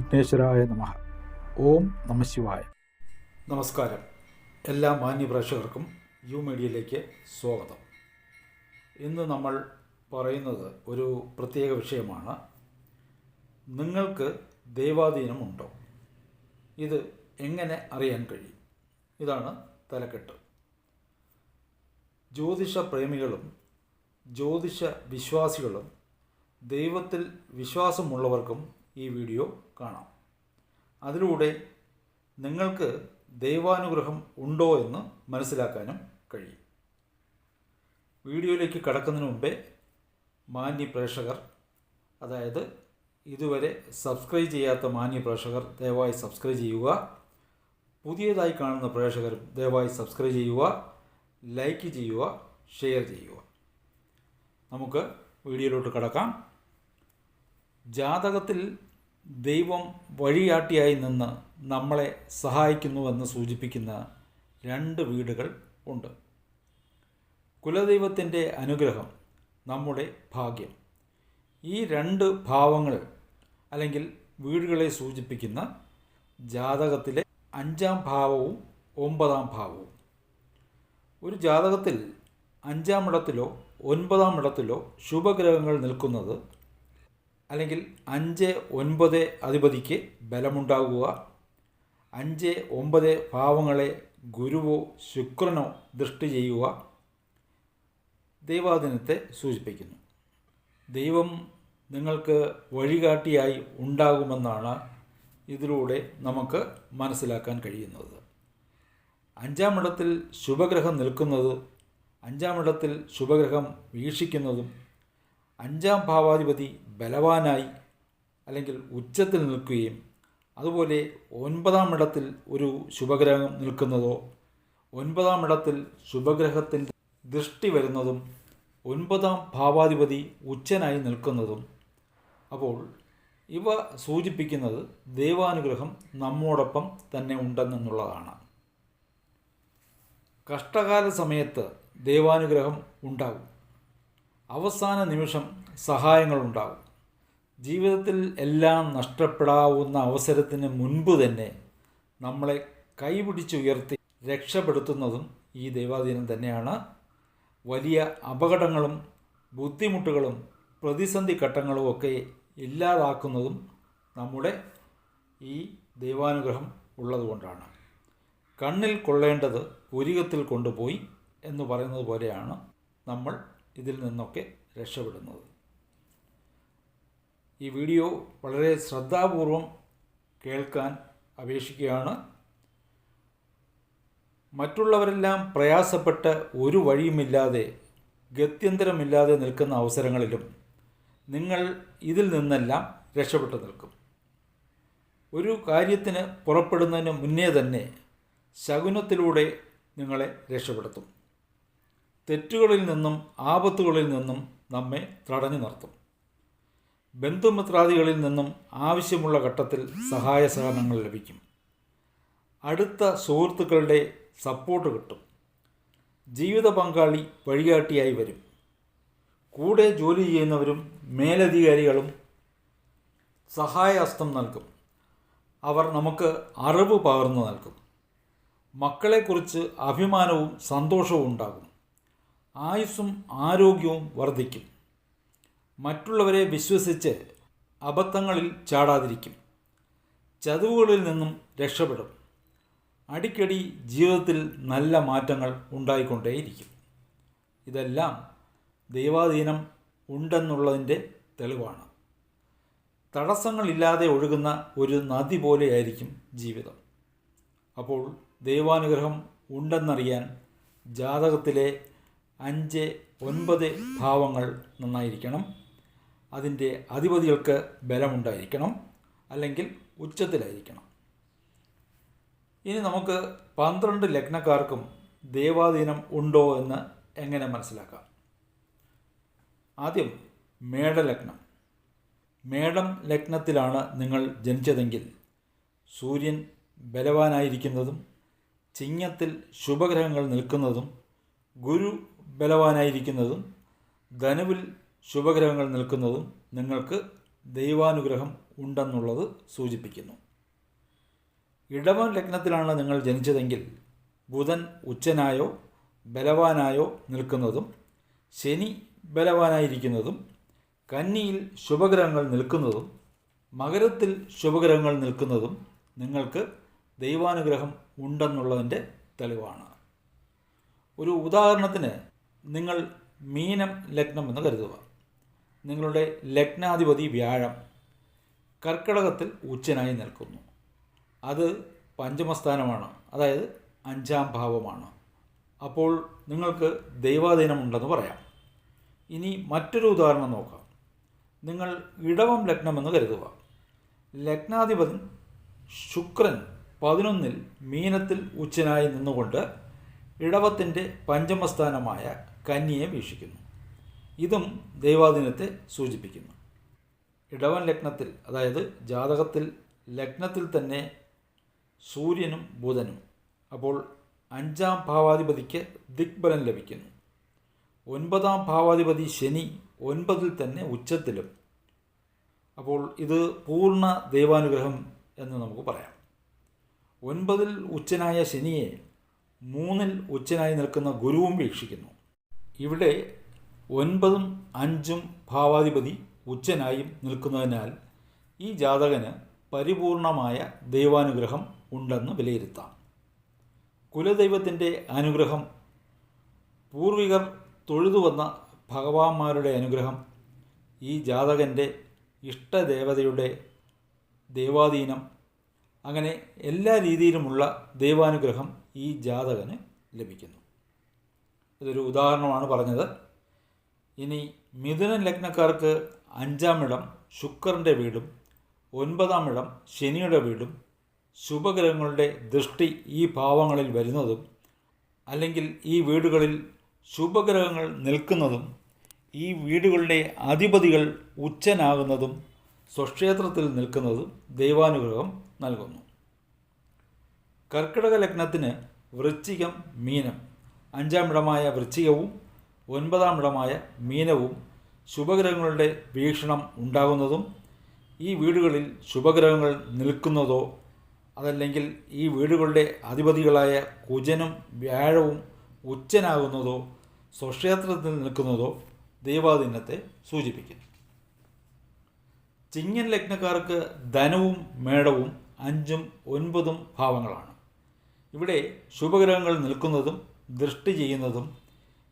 വിഘ്നേശ്വരായ നമ. ഓം നമശിവായ നമസ്കാരം. എല്ലാ മാന്യപ്രേക്ഷകർക്കും യു മീഡിയയിലേക്ക് സ്വാഗതം. ഇന്ന് നമ്മൾ പറയുന്നത് ഒരു പ്രത്യേക വിഷയമാണ്. നിങ്ങൾക്ക് ദൈവാധീനമുണ്ടോ ഇത് എങ്ങനെ അറിയാൻ കഴിയും? ഇതാണ് തലക്കെട്ട്. ജ്യോതിഷ പ്രേമികളും ജ്യോതിഷ വിശ്വാസികളും ദൈവത്തിൽ വിശ്വാസമുള്ളവർക്കും ഈ വീഡിയോ കാണാം. അതിലൂടെ നിങ്ങൾക്ക് ദൈവാനുഗ്രഹം ഉണ്ടോ എന്ന് മനസ്സിലാക്കാനും കഴിയും. വീഡിയോയിലേക്ക് കടക്കുന്നതിന് മുമ്പേ മാന്യ പ്രേക്ഷകർ അതായത് ഇതുവരെ സബ്സ്ക്രൈബ് ചെയ്യാത്ത മാന്യ പ്രേക്ഷകർ ദയവായി സബ്സ്ക്രൈബ് ചെയ്യുക. പുതിയതായി കാണുന്ന പ്രേക്ഷകർ ദയവായി സബ്സ്ക്രൈബ് ചെയ്യുക ലൈക്ക് ചെയ്യുക ഷെയർ ചെയ്യുക. നമുക്ക് വീഡിയോയിലോട്ട് കടക്കാം. ജാതകത്തിൽ ദൈവം വഴിയാട്ടിയായി നിന്ന് നമ്മളെ സഹായിക്കുന്നുവെന്ന് സൂചിപ്പിക്കുന്ന രണ്ട് വീടുകൾ ഉണ്ട്. കുലദൈവത്തിന്റെ അനുഗ്രഹം നമ്മുടെ ഭാഗ്യം. ഈ രണ്ട് ഭാവങ്ങൾ അല്ലെങ്കിൽ വീടുകളെ സൂചിപ്പിക്കുന്ന ജാതകത്തിലെ അഞ്ചാം ഭാവവും ഒമ്പതാം ഭാവവും. ഒരു ജാതകത്തിൽ അഞ്ചാം ഇടത്തിലോ ഒൻപതാം ഇടത്തിലോ ശുഭഗ്രഹങ്ങൾ നിൽക്കുന്നത് അല്ലെങ്കിൽ അഞ്ച് ഒൻപത് അധിപതിക്ക് ബലമുണ്ടാകുക അഞ്ച് ഒമ്പത് ഭാവങ്ങളെ ഗുരുവോ ശുക്രനോ ദൃഷ്ടി ചെയ്യുക. ദൈവാദിനത്തെ സൂചിപ്പിക്കുന്നു. ദൈവം നിങ്ങൾക്ക് വഴികാട്ടിയായി ഉണ്ടാകുമെന്നാണ് ഇതിലൂടെ നമുക്ക് മനസ്സിലാക്കാൻ കഴിയുന്നത്. അഞ്ചാം ഇടത്തിൽ ശുഭഗ്രഹം നിൽക്കുന്നത് അഞ്ചാം ഇടത്തിൽ ശുഭഗ്രഹം വീക്ഷിക്കുന്നതും അഞ്ചാം ഭാവാധിപതി ബലവാനായി അല്ലെങ്കിൽ ഉച്ചത്തിൽ നിൽക്കുകയും അതുപോലെ ഒൻപതാം ഇടത്തിൽ ഒരു ശുഭഗ്രഹം നിൽക്കുന്നതോ ഒൻപതാം ഇടത്തിൽ ശുഭഗ്രഹത്തിന്റെ ദൃഷ്ടി വരുന്നതും ഒൻപതാം ഭാവാധിപതി ഉച്ചനായി നിൽക്കുന്നതും. അപ്പോൾ ഇവ സൂചിപ്പിക്കുന്നത് ദൈവാനുഗ്രഹം നമ്മോടൊപ്പം തന്നെ ഉണ്ടെന്നുള്ളതാണ്. കഷ്ടകാല സമയത്ത് ദൈവാനുഗ്രഹം ഉണ്ടാകും. അവസാന നിമിഷം സഹായങ്ങളുണ്ടാകും. ജീവിതത്തിൽ എല്ലാം നഷ്ടപ്പെടാവുന്ന അവസരത്തിന് മുൻപ് തന്നെ നമ്മളെ കൈപിടിച്ചുയർത്തി രക്ഷപ്പെടുത്തുന്നതും ഈ ദൈവാധീനം തന്നെയാണ്. വലിയ അപകടങ്ങളും ബുദ്ധിമുട്ടുകളും പ്രതിസന്ധി ഘട്ടങ്ങളും ഒക്കെ ഇല്ലാതാക്കുന്നതും നമ്മുടെ ഈ ദൈവാനുഗ്രഹം ഉള്ളതുകൊണ്ടാണ്. കണ്ണിൽ കൊള്ളേണ്ടത് പുരികത്തിൽ കൊണ്ടുപോയി എന്ന് പറയുന്നത് പോലെയാണ് നമ്മൾ ഇതിൽ നിന്നൊക്കെ രക്ഷപ്പെടുന്നത്. ഈ വീഡിയോ വളരെ ശ്രദ്ധാപൂർവം കേൾക്കാൻ അപേക്ഷിക്കുകയാണ്. മറ്റുള്ളവരെല്ലാം പ്രയാസപ്പെട്ട് ഒരു വഴിയുമില്ലാതെ ഗത്യന്തരമില്ലാതെ നിൽക്കുന്ന അവസരങ്ങളിലും നിങ്ങൾ ഇതിൽ നിന്നെല്ലാം രക്ഷപ്പെട്ടു നിൽക്കും. ഒരു കാര്യത്തിന് പുറപ്പെടുന്നതിന് മുന്നേ തന്നെ ശകുനത്തിലൂടെ നിങ്ങളെ രക്ഷപ്പെടുത്തും. തെറ്റുകളിൽ നിന്നും ആപത്തുകളിൽ നിന്നും നമ്മെ തടഞ്ഞു നിർത്തും. ബന്ധുമിത്രാദികളിൽ നിന്നും ആവശ്യമുള്ള ഘട്ടത്തിൽ സഹായ സഹകരണങ്ങൾ ലഭിക്കും. അടുത്ത സുഹൃത്തുക്കളുടെ സപ്പോർട്ട് കിട്ടും. ജീവിത പങ്കാളി വഴികാട്ടിയായി വരും. കൂടെ ജോലി ചെയ്യുന്നവരും മേലധികാരികളും സഹായഹസ്തം നൽകും. അവർ നമുക്ക് അറിവ് പകർന്നു നൽകും. മക്കളെക്കുറിച്ച് അഭിമാനവും സന്തോഷവും ഉണ്ടാകും. ആയുസ്സും ആരോഗ്യവും വർദ്ധിക്കും. മറ്റുള്ളവരെ വിശ്വസിച്ച് അബദ്ധങ്ങളിൽ ചാടാതിരിക്കും. ചതിവുകളിൽ നിന്നും രക്ഷപ്പെടും. അടിക്കടി ജീവിതത്തിൽ നല്ല മാറ്റങ്ങൾ ഉണ്ടായിക്കൊണ്ടേയിരിക്കും. ഇതെല്ലാം ദൈവാധീനം ഉണ്ടെന്നുള്ളതിന്റെ തെളിവാണ്. തടസ്സങ്ങളില്ലാതെ ഒഴുകുന്ന ഒരു നദി പോലെയായിരിക്കും ജീവിതം. അപ്പോൾ ദൈവാനുഗ്രഹം ഉണ്ടെന്നറിയാൻ ജാതകത്തിലെ അഞ്ച് ഒൻപത് ഭാവങ്ങൾ നന്നായിരിക്കണം. അതിന്റെ അധിപതികൾക്ക് ബലമുണ്ടായിരിക്കണം അല്ലെങ്കിൽ ഉച്ചത്തിലായിരിക്കണം. ഇനി നമുക്ക് പന്ത്രണ്ട് ലഗ്നക്കാർക്കും ദേവാധീനം ഉണ്ടോ എന്ന് എങ്ങനെ മനസ്സിലാക്കാം? ആദ്യം മേടലഗ്നം. മേടം ലഗ്നത്തിലാണ് നിങ്ങൾ ജനിച്ചതെങ്കിൽ സൂര്യൻ ബലവാനായിരിക്കുന്നതും ചിങ്ങത്തിൽ ശുഭഗ്രഹങ്ങൾ നിൽക്കുന്നതും ഗുരു ബലവാനായിരിക്കുന്നതും ധനുവിൽ ശുഭഗ്രഹങ്ങൾ നിൽക്കുന്നതും നിങ്ങൾക്ക് ദൈവാനുഗ്രഹം ഉണ്ടെന്നുള്ളത് സൂചിപ്പിക്കുന്നു. ഇടവൻ ലഗ്നത്തിലാണ് നിങ്ങൾ ജനിച്ചതെങ്കിൽ ബുധൻ ഉച്ചനായോ ബലവാനായോ നിൽക്കുന്നതും ശനി ബലവാനായിരിക്കുന്നതും കന്നിയിൽ ശുഭഗ്രഹങ്ങൾ നിൽക്കുന്നതും മകരത്തിൽ ശുഭഗ്രഹങ്ങൾ നിൽക്കുന്നതും നിങ്ങൾക്ക് ദൈവാനുഗ്രഹം ഉണ്ടെന്നുള്ളതിന്റെ തെളിവാണ്. ഒരു ഉദാഹരണത്തിന് നിങ്ങൾ മീനം ലഗ്നം എന്ന് കരുതുക. നിങ്ങളുടെ ലഗ്നാധിപതി വ്യാഴം കർക്കിടകത്തിൽ ഉച്ചനായി നിൽക്കുന്നു. അത് പഞ്ചമസ്ഥാനമാണ്. അതായത് അഞ്ചാം ഭാവമാണ്. അപ്പോൾ നിങ്ങൾക്ക് ദൈവാധീനമുണ്ടെന്ന് പറയാം. ഇനി മറ്റൊരു ഉദാഹരണം നോക്കാം. നിങ്ങൾ ഇടവം ലഗ്നമെന്ന് കരുതുക. ലഗ്നാധിപതി ശുക്രൻ പതിനൊന്നിൽ മീനത്തിൽ ഉച്ചനായി നിന്നുകൊണ്ട് ഇടവത്തിന്റെ പഞ്ചമസ്ഥാനമായ കന്നിയെ വീക്ഷിക്കുന്നു. ഇതും ദൈവാധീനത്തെ സൂചിപ്പിക്കുന്നു. ഇടവൻ ലഗ്നത്തിൽ അതായത് ജാതകത്തിൽ ലഗ്നത്തിൽ തന്നെ സൂര്യനും ബുധനും. അപ്പോൾ അഞ്ചാം ഭാവാധിപതിക്ക് ദിഗ്ബലം ലഭിക്കുന്നു. ഒൻപതാം ഭാവാധിപതി ശനി ഒൻപതിൽ തന്നെ ഉച്ചത്തിലും. അപ്പോൾ ഇത് പൂർണ ദൈവാനുഗ്രഹം എന്ന് നമുക്ക് പറയാം. ഒൻപതിൽ ഉച്ചനായ ശനിയെ മൂന്നിൽ ഉച്ചനായി നിൽക്കുന്ന ഗുരുവും വീക്ഷിക്കുന്നു. ഇവിടെ ഒൻപതും അഞ്ചും ഭാവാധിപതി ഉച്ചനായും നിൽക്കുന്നതിനാൽ ഈ ജാതകന് പരിപൂർണമായ ദൈവാനുഗ്രഹം ഉണ്ടെന്ന് വിലയിരുത്താം. കുലദൈവത്തിന്റെ അനുഗ്രഹം പൂർവികർ തൊഴുതുവന്ന ഭഗവാന്മാരുടെ അനുഗ്രഹം ഈ ജാതകന്റെ ഇഷ്ടദേവതയുടെ ദൈവാധീനം അങ്ങനെ എല്ലാ രീതിയിലുമുള്ള ദൈവാനുഗ്രഹം ഈ ജാതകന് ലഭിക്കുന്നു. ഇതൊരു ഉദാഹരണമാണ് പറഞ്ഞത്. ഇനി മിഥുന ലഗ്നക്കാർക്ക് അഞ്ചാം ഇടം ശുക്രന്റെ വീടും ഒൻപതാം ഇടം ശനിയുടെ വീടും ശുഭഗ്രഹങ്ങളുടെ ദൃഷ്ടി ഈ ഭാവങ്ങളിൽ വരുന്നതും അല്ലെങ്കിൽ ഈ വീടുകളിൽ ശുഭഗ്രഹങ്ങൾ നിൽക്കുന്നതും ഈ വീടുകളുടെ അധിപതികൾ ഉച്ചനാകുന്നതും സ്വക്ഷേത്രത്തിൽ നിൽക്കുന്നതും ദൈവാനുഗ്രഹം നൽകുന്നു. കർക്കിടക ലഗ്നത്തിന് വൃശ്ചികം മീനം. അഞ്ചാം ഇടമായ വൃശ്ചികവും ഒൻപതാം ഇടമായ മീനവും ശുഭഗ്രഹങ്ങളുടെ വീക്ഷണം ഉണ്ടാകുന്നതും ഈ വീടുകളിൽ ശുഭഗ്രഹങ്ങൾ നിൽക്കുന്നതോ അതല്ലെങ്കിൽ ഈ വീടുകളുടെ അധിപതികളായ കുജനും വ്യാഴവും ഉച്ചനാകുന്നതോ സ്വക്ഷേത്രത്തിൽ നിൽക്കുന്നതോ ദൈവാധീനത്തെ സൂചിപ്പിക്കുന്നു. ചിങ്ങൻ ലഗ്നക്കാർക്ക് ധനവും മേടവും അഞ്ചും ഒൻപതും ഭാവങ്ങളാണ്. ഇവിടെ ശുഭഗ്രഹങ്ങൾ നിൽക്കുന്നതും ദൃഷ്ടി ചെയ്യുന്നതും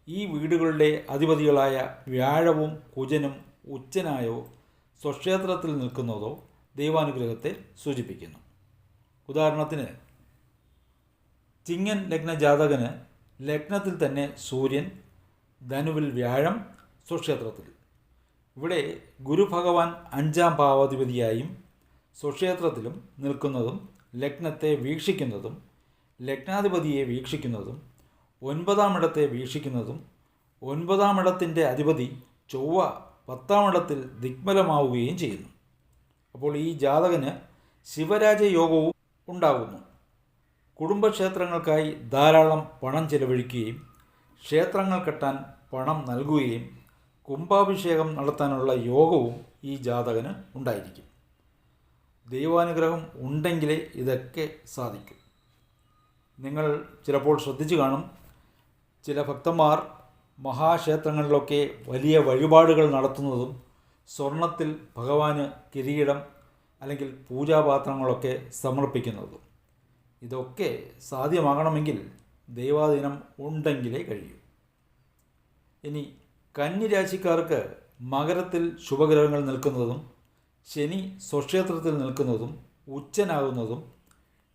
ഈ വീടുകളുടെ അധിപതികളായ വ്യാഴവും കുജനും ഉച്ചനായോ സ്വക്ഷേത്രത്തിൽ നിൽക്കുന്നതോ ദൈവാനുഗ്രഹത്തെ സൂചിപ്പിക്കുന്നു. ഉദാഹരണത്തിന് ചിങ്ങൻ ലഗ്ന ജാതകന് ലഗ്നത്തിൽ തന്നെ സൂര്യൻ ധനുവിൽ വ്യാഴം സ്വക്ഷേത്രത്തിൽ. ഇവിടെ ഗുരുഭഗവാൻ അഞ്ചാം ഭാവാധിപതിയായും സ്വക്ഷേത്രത്തിലും നിൽക്കുന്നതും ലഗ്നത്തെ വീക്ഷിക്കുന്നതും ലഗ്നാധിപതിയെ വീക്ഷിക്കുന്നതും ഒൻപതാം ഇടത്തെ വീക്ഷിക്കുന്നതും ഒൻപതാം ഇടത്തിന്റെ അധിപതി ചൊവ്വ പത്താം ഇടത്തിൽ ദിഗ്മലമാവുകയും ചെയ്യുന്നു. അപ്പോൾ ഈ ജാതകന് ശിവരാജ യോഗവും ഉണ്ടാകുന്നു. കുടുംബക്ഷേത്രങ്ങൾക്കായി ധാരാളം പണം ചെലവഴിക്കുകയും ക്ഷേത്രങ്ങൾ കെട്ടാൻ പണം നൽകുകയും കുംഭാഭിഷേകം നടത്താനുള്ള യോഗവും ഈ ജാതകന് ഉണ്ടായിരിക്കും. ദൈവാനുഗ്രഹം ഉണ്ടെങ്കിലേ ഇതൊക്കെ സാധിക്കും. നിങ്ങൾ ചിലപ്പോൾ ശ്രദ്ധിച്ചു കാണും ചില ഭക്തന്മാർ മഹാക്ഷേത്രങ്ങളിലൊക്കെ വലിയ വഴിപാടുകൾ നടത്തുന്നതും സ്വർണത്തിൽ ഭഗവാന് കിരീടം അല്ലെങ്കിൽ പൂജാപാത്രങ്ങളൊക്കെ സമർപ്പിക്കുന്നതും. ഇതൊക്കെ സാധ്യമാകണമെങ്കിൽ ദൈവാധീനം ഉണ്ടെങ്കിലേ കഴിയൂ. ഇനി കന്നിരാശിക്കാർക്ക് മകരത്തിൽ ശുഭഗ്രഹങ്ങൾ നിൽക്കുന്നതും ശനി സ്വക്ഷേത്രത്തിൽ നിൽക്കുന്നതും ഉച്ചനാകുന്നതും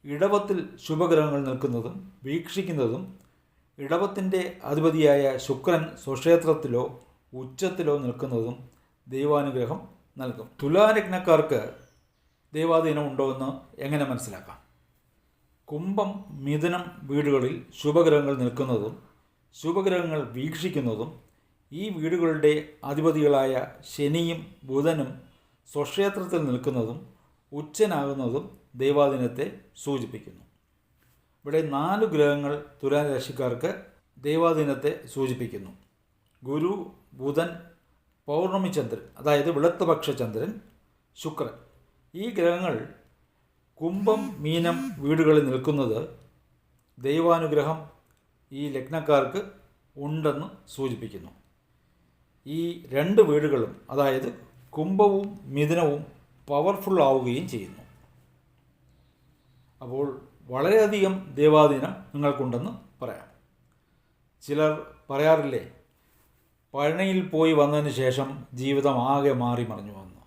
ഇടവത്തിൽ ശുഭഗ്രഹങ്ങൾ നിൽക്കുന്നതും വീക്ഷിക്കുന്നതും ഇടവത്തിന്റെ അധിപതിയായ ശുക്രൻ സ്വക്ഷേത്രത്തിലോ ഉച്ചത്തിലോ നിൽക്കുന്നതും ദൈവാനുഗ്രഹം നൽകും. തുലാരത്നക്കാർക്ക് ദൈവാധീനം ഉണ്ടോ എന്ന് എങ്ങനെ മനസ്സിലാക്കാം? കുംഭം മിഥുനം വീടുകളിൽ ശുഭഗ്രഹങ്ങൾ നിൽക്കുന്നതും ശുഭഗ്രഹങ്ങൾ വീക്ഷിക്കുന്നതും ഈ വീടുകളുടെ അധിപതികളായ ശനിയും ബുധനും സ്വക്ഷേത്രത്തിൽ നിൽക്കുന്നതും ഉച്ചനാകുന്നതും ദൈവാധീനത്തെ സൂചിപ്പിക്കുന്നു. ഇവിടെ നാല് ഗ്രഹങ്ങൾ തുലാരാശിക്കാർക്ക് ദൈവാധീനത്തെ സൂചിപ്പിക്കുന്നു. ഗുരു ബുധൻ പൗർണമി ചന്ദ്രൻ അതായത് വെളുത്തപക്ഷ ചന്ദ്രൻ ശുക്രൻ. ഈ ഗ്രഹങ്ങൾ കുംഭം മീനം വീടുകളിൽ നിൽക്കുന്നത് ദൈവാനുഗ്രഹം ഈ ലഗ്നക്കാർക്ക് ഉണ്ടെന്ന് സൂചിപ്പിക്കുന്നു. ഈ രണ്ട് വീടുകളും അതായത് കുംഭവും മിഥുനവും പവർഫുൾ ആവുകയും ചെയ്യുന്നു. അപ്പോൾ വളരെയധികം ദൈവാധീനം നിങ്ങൾക്കുണ്ടെന്ന് പറയാം. ചിലർ പറയാറില്ലേ പഴനിയിൽ പോയി വന്നതിന് ശേഷം ജീവിതം ആകെ മാറി മറിഞ്ഞു വന്നു.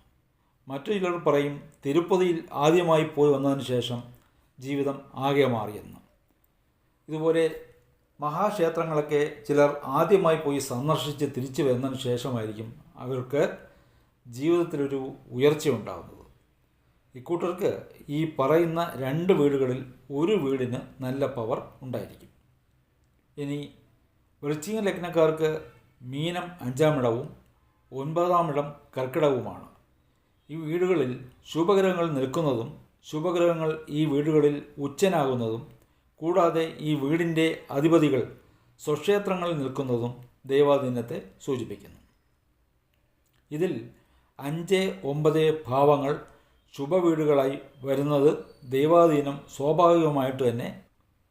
മറ്റു ചിലർ പറയും തിരുപ്പതിയിൽ ആദ്യമായി പോയി വന്നതിന് ശേഷം ജീവിതം ആകെ മാറിയെന്ന്. ഇതുപോലെ മഹാക്ഷേത്രങ്ങളൊക്കെ ചിലർ ആദ്യമായി പോയി സന്ദർശിച്ച് തിരിച്ചു വരുന്നതിന് ശേഷമായിരിക്കും അവർക്ക് ജീവിതത്തിലൊരു ഉയർച്ച ഉണ്ടാകുന്നത് ഇക്കൂട്ടർക്ക് ഈ പറയുന്ന രണ്ട് വീടുകളിൽ ഒരു വീടിന് നല്ല പവർ ഉണ്ടായിരിക്കും. ഇനി വൃശ്ചിക ലഗ്നക്കാർക്ക് മീനം അഞ്ചാം ഇടവും ഒൻപതാം ഇടം കർക്കിടവുമാണ് ഈ വീടുകളിൽ ശുഭഗ്രഹങ്ങൾ നിൽക്കുന്നതും ശുഭഗ്രഹങ്ങൾ ഈ വീടുകളിൽ ഉച്ചനാകുന്നതും കൂടാതെ ഈ വീടിന്റെ അധിപതികൾ സ്വക്ഷേത്രങ്ങളിൽ നിൽക്കുന്നതും ദൈവാധീനത്തെ സൂചിപ്പിക്കുന്നു. ഇതിൽ അഞ്ച് ഒമ്പത് ഭാവങ്ങൾ ശുഭവീടുകളായി വരുന്നത് ദൈവാധീനം സ്വാഭാവികമായിട്ട് തന്നെ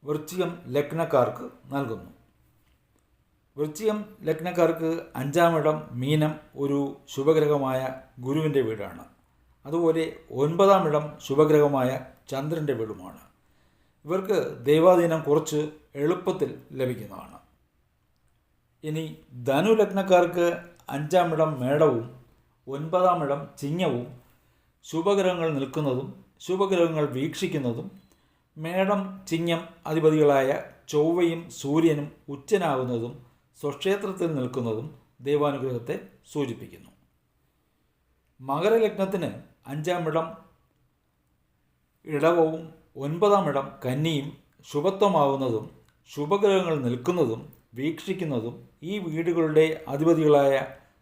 വൃശ്ചികം ലഗ്നക്കാർക്ക് നൽകുന്നു. വൃശ്ചികം ലഗ്നക്കാർക്ക് അഞ്ചാമിടം മീനം ഒരു ശുഭഗ്രഹമായ ഗുരുവിന്റെ വീടാണ്. അതുപോലെ ഒൻപതാം ഇടം ശുഭഗ്രഹമായ ചന്ദ്രന്റെ വീടുമാണ്. ഇവർക്ക് ദൈവാധീനം കുറച്ച് എളുപ്പത്തിൽ ലഭിക്കുന്നതാണ്. ഇനി ധനു ലഗ്നക്കാർക്ക് അഞ്ചാം ഇടം മേടവും ഒൻപതാം ഇടം ചിങ്ങവും ശുഭഗ്രഹങ്ങൾ നിൽക്കുന്നതും ശുഭഗ്രഹങ്ങൾ വീക്ഷിക്കുന്നതും മേടം ചിങ്ങം അധിപതികളായ ചൊവ്വയും സൂര്യനും ഉച്ചനാകുന്നതും സ്വക്ഷേത്രത്തിൽ നിൽക്കുന്നതും ദൈവാനുഗ്രഹത്തെ സൂചിപ്പിക്കുന്നു. മകരലഗ്നത്തിന് അഞ്ചാം ഇടം ഇടവവും ഒൻപതാം ഇടം കന്നിയും ശുഭത്വമാവുന്നതും ശുഭഗ്രഹങ്ങൾ നിൽക്കുന്നതും വീക്ഷിക്കുന്നതും ഈ വീടുകളുടെ അധിപതികളായ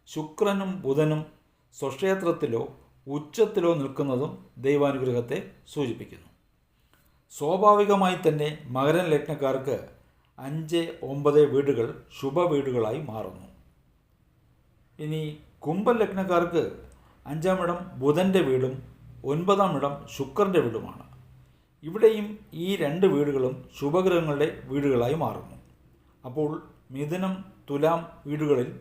ശുക്രനും ബുധനും സ്വക്ഷേത്രത്തിലോ ഉച്ചത്തിലോ നിൽക്കുന്നതും ദൈവാനുഗ്രഹത്തെ സൂചിപ്പിക്കുന്നു. സ്വാഭാവികമായി തന്നെ മകരൻ ലഗ്നക്കാർക്ക് അഞ്ച് ഒമ്പത് വീടുകൾ ശുഭ വീടുകളായി മാറുന്നു. ഇനി കുംഭൻ ലഗ്നക്കാർക്ക് അഞ്ചാം ഇടം ബുധന്റെ വീടും ഒൻപതാം ഇടം ശുക്രന്റെ വീടുമാണ്. ഇവിടെയും ഈ രണ്ട് വീടുകളും ശുഭഗ്രഹങ്ങളുടെ വീടുകളായി മാറുന്നു. അപ്പോൾ മിഥുനം തുലാം വീടുകളിൽ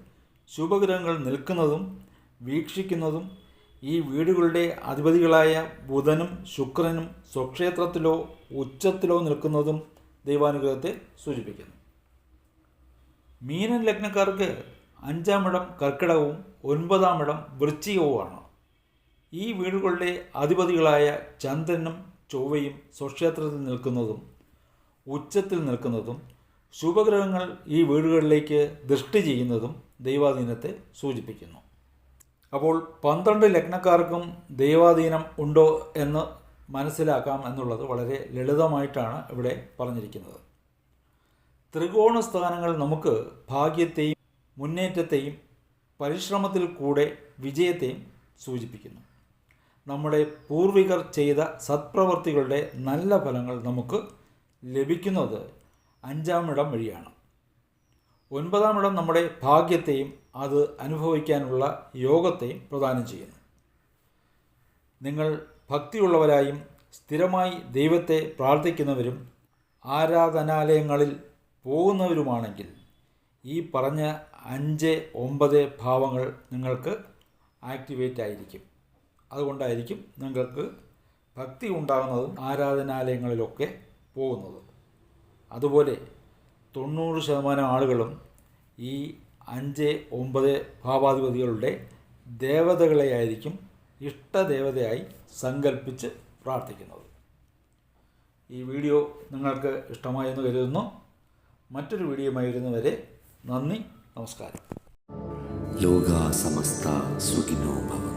ശുഭഗ്രഹങ്ങൾ നിൽക്കുന്നതും വീക്ഷിക്കുന്നതും ഈ വീടുകളുടെ അധിപതികളായ ബുധനും ശുക്രനും സ്വക്ഷേത്രത്തിലോ ഉച്ചത്തിലോ നിൽക്കുന്നതും ദൈവാനുഗ്രഹത്തെ സൂചിപ്പിക്കുന്നു. മീനൻ ലഗ്നക്കാർക്ക് അഞ്ചാം ഇടം കർക്കിടകവും ഒൻപതാം ഇടം വൃശ്ചികവുമാണ്. ഈ വീടുകളുടെ അധിപതികളായ ചന്ദ്രനും ചൊവ്വയും സ്വക്ഷേത്രത്തിൽ നിൽക്കുന്നതും ഉച്ചത്തിൽ നിൽക്കുന്നതും ശുഭഗ്രഹങ്ങൾ ഈ വീടുകളിലേക്ക് ദൃഷ്ടി ചെയ്യുന്നതും ദൈവാധീനത്തെ സൂചിപ്പിക്കുന്നു. അപ്പോൾ പന്ത്രണ്ട് ലഗ്നക്കാർക്കും ദൈവാധീനം ഉണ്ടോ എന്ന് മനസ്സിലാക്കാം എന്നുള്ളത് വളരെ ലളിതമായിട്ടാണ് ഇവിടെ പറഞ്ഞിരിക്കുന്നത്. ത്രികോണ സ്ഥാനങ്ങൾ നമുക്ക് ഭാഗ്യത്തെയും മുന്നേറ്റത്തെയും പരിശ്രമത്തിൽ കൂടെ വിജയത്തെയും സൂചിപ്പിക്കുന്നു. നമ്മുടെ പൂർവികർ ചെയ്ത സത്പ്രവർത്തികളുടെ നല്ല ഫലങ്ങൾ നമുക്ക് ലഭിക്കുന്നത് അഞ്ചാം ഇടം വഴിയാണ്. ഒൻപതാം ഇടം നമ്മുടെ ഭാഗ്യത്തെയും അത് അനുഭവിക്കാനുള്ള യോഗത്തെയും പ്രദാനം ചെയ്യുന്നു. നിങ്ങൾ ഭക്തിയുള്ളവരായും സ്ഥിരമായി ദൈവത്തെ പ്രാർത്ഥിക്കുന്നവരും ആരാധനാലയങ്ങളിൽ പോകുന്നവരുമാണെങ്കിൽ ഈ പറഞ്ഞ അഞ്ച് ഒമ്പത് ഭാവങ്ങൾ നിങ്ങൾക്ക് ആക്ടിവേറ്റ് ആയിരിക്കും. അതുകൊണ്ടായിരിക്കും നിങ്ങൾക്ക് ഭക്തി ഉണ്ടാകുന്നതും ആരാധനാലയങ്ങളിലൊക്കെ പോകുന്നതും. അതുപോലെ തൊണ്ണൂറ് ശതമാനം ആളുകളും ഈ അഞ്ച് ഒമ്പത് ഭാവാധിപതികളുടെ ദേവതകളെയായിരിക്കും ഇഷ്ടദേവതയായി സങ്കല്പിച്ച് പ്രാർത്ഥിക്കുന്നത്. ഈ വീഡിയോ നിങ്ങൾക്ക് ഇഷ്ടമായെന്ന് കരുതുന്നു. മറ്റൊരു വീഡിയോയുമായി വരെ നന്ദി നമസ്കാരം. ലോകാസമസ്ത സുഖിനോ ഭവ.